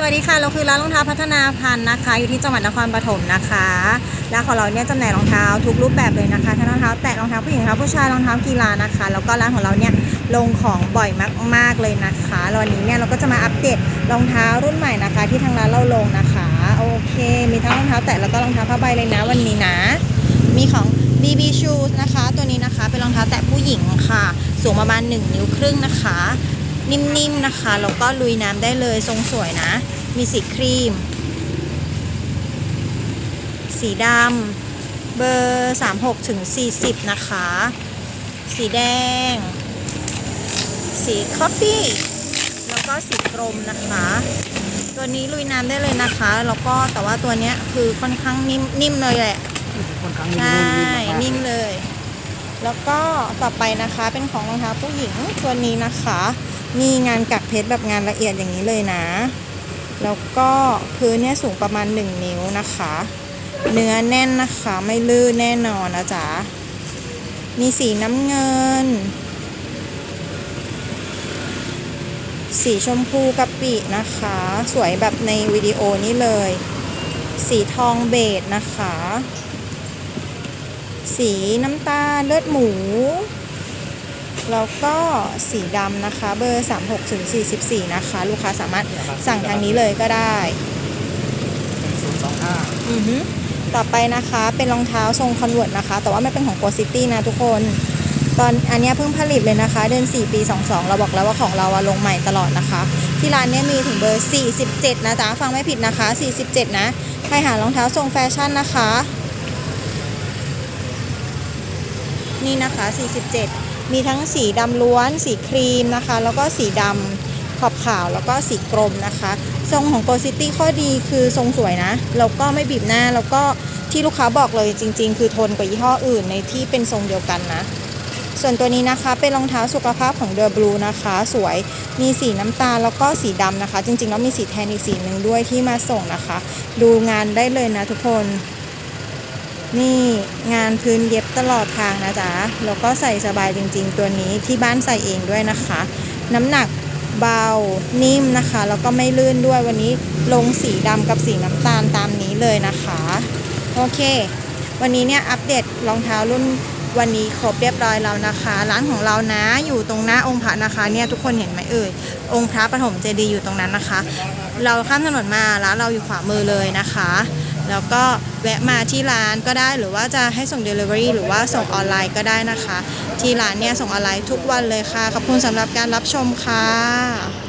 สวัสดีค่ะ เราคือร้านรองเท้าพัฒนาพันธ์นะคะ อยู่ที่จังหวัดนครปฐมนะคะ ร้านของเราเนี่ยจำหน่ายรองเท้าทุกรูปแบบเลยนะคะ ทั้งรองเท้าแตะรองเท้าผู้หญิงรองเท้าผู้ชายรองเท้ากีฬานะคะ แล้วก็ร้านของเราเนี่ยลงของบ่อยมาก ๆเลยนะคะแล้ววันนี้เนี่ยเราก็จะมาอัปเดตรองเท้ารุ่นใหม่นะคะ ที่ทางร้านเราลงนะคะ โอเค มีทั้งรองเท้าแตะแล้วก็รองเท้าผ้าใบเลยนะวันนี้นะ มีของ BB Shoes นะคะ ตัวนี้นะคะเป็นรองเท้าแตะผู้หญิงค่ะ สูงประมาณ1นิ้วครึ่งนะคะ นิ่มๆนะคะ แล้วก็ลุยน้ำได้เลยทรงสวยนะ มีสีครีม สีดำเบอร์ 36ถึง40 นะคะ สีแดง สีคอฟฟี่ แล้วก็สีกรมนะคะ ตัวนี้ลุยน้ำได้เลยนะคะ แล้วก็แต่ว่าตัวเนี้ยคือค่อนข้างนิ่มนิ่มเลยแหละ ค่อนข้างใช่ นิ่มๆนิ่มเลย แล้วก็ต่อไปนะคะเป็นของรองเท้าผู้หญิงตัวนี้นะคะ มีงานกักเพชรแบบงานละเอียดอย่างนี้เลยนะ แล้วก็พื้นเนี่ยสูงประมาณ 1 นิ้วนะคะ เนื้อแน่นนะคะไม่ลื่นแน่นอนนะจ๊ะมีสีน้ำเงิน สีชมพูกะปินะคะ สวยแบบในวิดีโอนี้เลย สีทองเบจนะคะ สีน้ำตาลเลือดหมู แล้วก็สีดำนะคะ เบอร์ 36ถึง44 นะคะ ลูกค้าสามารถสั่งทางนี้เลยก็ได้ศูนย์สองห้าอือฮึต่อไปนะคะเป็นรองเท้าทรงคอนเวิร์ตนะคะ แต่ว่าไม่เป็นของโกซิตี้นะทุกคน ตอนอันเนี้ยเพิ่งผลิตเลยนะคะ เดือน 4 ปี 22 เราบอกแล้วว่าของเราอะลงใหม่ตลอดนะคะ ที่ร้านเนี้ยมีถึงเบอร์ 47 นะจ๊ะ ฟังไม่ผิดนะคะ 47 นะ ใครหารองเท้าทรงแฟชั่นนะคะ นี่นะคะ 47 มีทั้งสีดำล้วน สีครีมนะคะ แล้วก็สีดำขอบขาวแล้วก็สีกรมนะคะ ทรงของ Go City ข้อดีคือทรงสวยนะ แล้วก็ไม่บีบหน้า แล้วก็ที่ลูกค้าบอกเลยจริง ๆ คือทนกว่ายี่ห้ออื่นในที่เป็นทรงเดียวกันนะ ส่วนตัวนี้นะคะเป็นรองเท้าสุขภาพของเดอ Blue นะคะ สวย มีสีน้ำตาลแล้วก็สีดำนะคะ จริงๆแล้วมีสีแทนอีกสีหนึ่งด้วยที่มาส่งนะคะ ดูงานได้เลยนะทุกคน นี่งานพื้นเย็บตลอดทางนะจ๊ะ แล้วก็ใส่สบายจริงๆ ตัวนี้ที่บ้านใส่เองด้วยนะคะ น้ำหนักเบานิ่มนะคะ แล้วก็ไม่ลื่นด้วยวันนี้ลงสีดำกับสีน้ำตาลตามนี้เลยนะคะ โอเค วันนี้เนี่ยอัปเดตรองเท้ารุ่น วันนี้ครบเรียบร้อยแล้วนะคะ ร้านของเรานะอยู่ตรงหน้าองค์พระนะคะเนี่ยทุกคนเห็นไหมเอ่ยองค์พระปฐมเจดีย์อยู่ตรงนั้นนะคะ เราข้ามถนนมาร้านเราอยู่ขวามือเลยนะคะ แล้วก็แวะมาที่ร้านก็ได้หรือว่าจะให้ส่ง Delivery หรือว่าส่งออนไลน์ก็ได้นะคะ ที่ร้านเนี่ยส่งออนไลน์ทุกวันเลยค่ะขอบคุณสำหรับการรับชมค่ะ